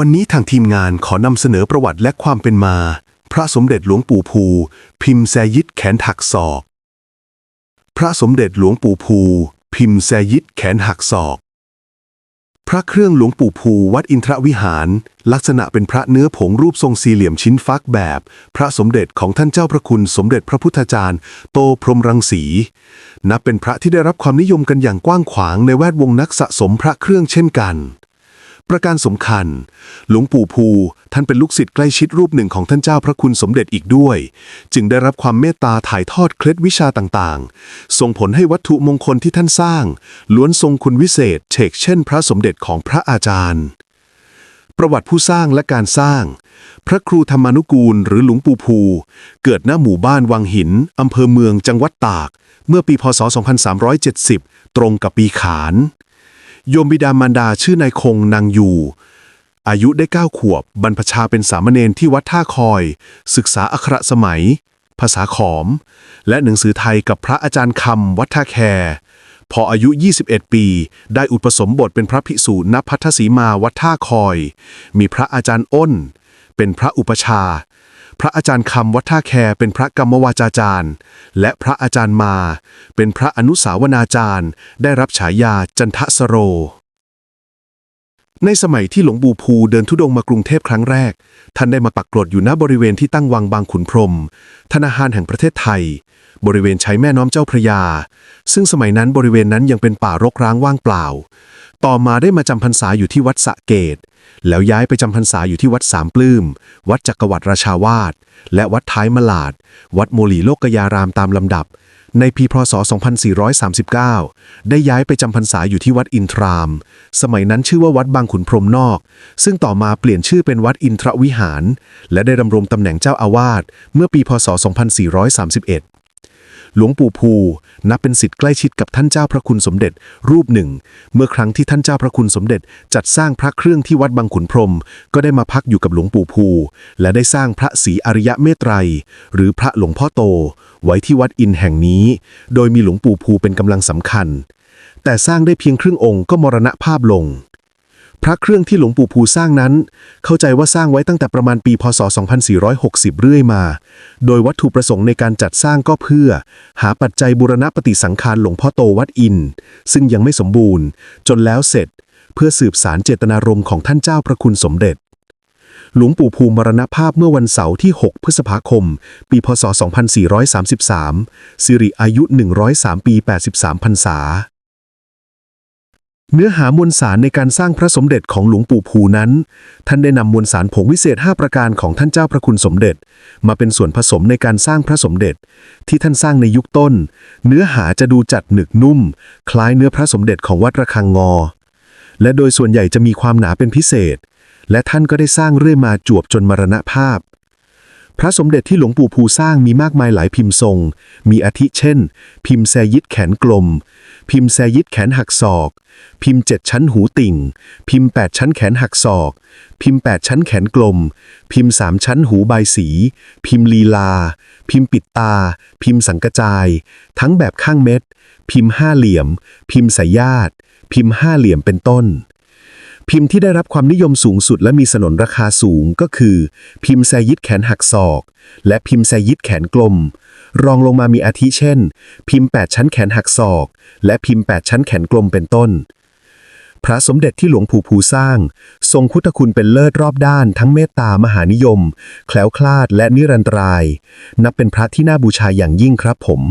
วันนี้ทางทีมงานขอนำเสนอประวัติและความเป็นมา พระสมเด็จหลวงปู่ภู พิมพ์แซยิดแขนหักศอก พระสมเด็จหลวงปู่ภู พิมพ์แซยิดแขนหักศอก พระเครื่องหลวงปู่ภูวัดอินทรวิหาร ลักษณะเป็นพระเนื้อผงรูปทรงสี่เหลี่ยมชิ้นฟักแบบ พระสมเด็จของท่านเจ้าพระคุณสมเด็จพระพุทธจารย์ โตพรหมรังสี นับเป็นพระที่ได้รับความนิยมกันอย่างกว้างขวางในแวดวงนักสะสมพระเครื่องเช่นกัน ประการสำคัญ หลวงปู่ภูท่านเป็นลูกศิษย์ใกล้ชิดรูปหนึ่งของท่านเจ้าพระคุณสมเด็จอีกด้วย จึงได้รับความเมตตาถ่ายทอดเคล็ดวิชาต่างๆ ส่งผลให้วัตถุมงคลที่ท่านสร้าง ล้วนทรงคุณวิเศษเชกเช่น พระสมเด็จของพระอาจารย์ ประวัติผู้สร้างและการสร้าง พระครูธรรมานุกูลหรือหลวงปู่ภู เกิดณหมู่บ้านวังหินอำเภอเมืองจังหวัดตาก เมื่อปีพศ 2370 ตรงกับปีขาน โยมบิดามารดาชื่อนายคงนางอยู่ อายุได้ 9 ขวบ บรรพชาเป็นสามเณรที่วัดท่าคอย ศึกษาอักขรสมัย ภาษาขอม และหนังสือไทยกับพระอาจารย์คำวัดท่าแค พออายุ 21 ปี ได้อุปสมบทเป็นพระภิกษุณพัทธสีมาวัดท่าคอย มีพระอาจารย์อ้น เป็นพระอุปชา พระอาจารย์คำวัดท่าแคร์เป็นพระกรรมวาจาจารย์ และพระอาจารย์มา เป็นพระอนุสาวนาจารย์ ได้รับฉายาจันทสโร ในสมัยที่หลวงปู่ภูเดินทุดงค์มากรุงเทพครั้งแรก ท่านได้มาปักกรดอยู่ณบริเวณที่ตั้งวังบางขุนพรหมธนาคารแห่งประเทศไทย บริเวณใช้แม่น้ำเจ้าพระยา ซึ่งสมัยนั้นบริเวณนั้นยังเป็นป่ารกร้างว่างเปล่า ต่อมาได้มาจำพรรษาอยู่ที่วัดสะเกต แล้วย้ายไปจำพรรษาอยู่ที่วัดสามปลื้ม วัดจักรวรรดิราชาวาสและวัดท้ายมลาด วัดโมลีโลกยารามตามลำดับ ในปีพศ 2439 ได้ย้ายไปจำพรรษาอยู่ที่วัดอินทราม สมัยนั้นชื่อว่าวัดบางขุนพรหมนอก ซึ่งต่อมาเปลี่ยนชื่อเป็นวัดอินทรวิหาร และได้ดำรงตำแหน่งเจ้าอาวาสเมื่อปีพศ 2431 หลวงปู่ภู นับเป็นสิทธิ์ใกล้ชิดกับท่านเจ้าพระคุณสมเด็จ รูปหนึ่ง เมื่อครั้งที่ท่านเจ้าพระคุณสมเด็จ จัดสร้างพระเครื่องที่วัดบางขุนพรหมก็ได้มาพักอยู่กับหลวงปู่ภู และได้สร้างพระศรีอริยะเมตไตรยหรือพระหลวงพ่อโต ไว้ที่วัดอินแห่งนี้ โดยมีหลวงปู่ภูเป็นกำลังสำคัญ แต่สร้างได้เพียงครึ่งองค์ก็มรณภาพลง พระเครื่องที่หลวงปู่ภูสร้างนั้น เข้าใจว่าสร้างไว้ตั้งแต่ประมาณปีพศ 2460 เรื่อยมา โดยวัตถุประสงค์ในการจัดสร้างก็เพื่อ หาปัจจัยบูรณปฏิสังขารหลวงพ่อโตวัดอิน ซึ่งยังไม่สมบูรณ์ จนแล้วเสร็จ เพื่อสืบสารเจตนารมณ์ของท่านเจ้าพระคุณสมเด็จหลวงปู่ภูมรณภาพเมื่อวันเสาร์ที่ 6 พฤษภาคม ปีพศ 2433 สิริอายุ 103 ปี 83 พรรษา เนื้อหามวลสารในการสร้างพระสมเด็จของหลวงปู่ภูนั้น ท่านได้นำมวลสารผงวิเศษ 5 ประการของท่านเจ้าพระคุณสมเด็จ มาเป็นส่วนผสมในการสร้างพระสมเด็จ ที่ท่านสร้างในยุคต้น เนื้อหาจะดูจัดหนึกนุ่ม คล้ายเนื้อพระสมเด็จของวัดระฆังงอ และโดยส่วนใหญ่จะมีความหนาเป็นพิเศษ และท่านก็ได้สร้างเรื่อยมาจวบจนมรณภาพ พระสมเด็จที่หลวงปู่ภูสร้างมีมากมายหลายพิมพ์ทรง มีอาทิเช่น พิมพ์แซยิดแขนกลม พิมพ์แซยิดแขนหักศอก พิมพ์เจ็ดชั้นหูติ่ง พิมพ์แปดชั้นแขนหักศอก พิมพ์แปดชั้นแขนกลม พิมพ์สามชั้นหูใบสี พิมพ์ลีลา พิมพ์ปิดตา พิมพ์สังกจาย ทั้งแบบข้างเม็ด พิมพ์ห้าเหลี่ยม พิมพ์สายญาติพิมพ์ห้าเหลี่ยมเป็นต้น พิมพ์ที่ได้รับความนิยมสูงสุดและมีสนนราคาสูงก็คือ พิมพ์แซยิดแขนหักศอก และพิมพ์แซยิดแขนกลม รองลงมามีอาทิเช่น พิมพ์ 8 ชั้นแขนหักศอก และพิมพ์ 8 ชั้นแขนกลมเป็นต้น พระสมเด็จที่หลวงปู่ภูสร้าง ทรงพุทธคุณเป็นเลิศรอบด้านทั้งเมตตามหานิยม แคล้วคลาดและนิรันตราย นับเป็นพระที่น่าบูชาอย่างยิ่งครับผม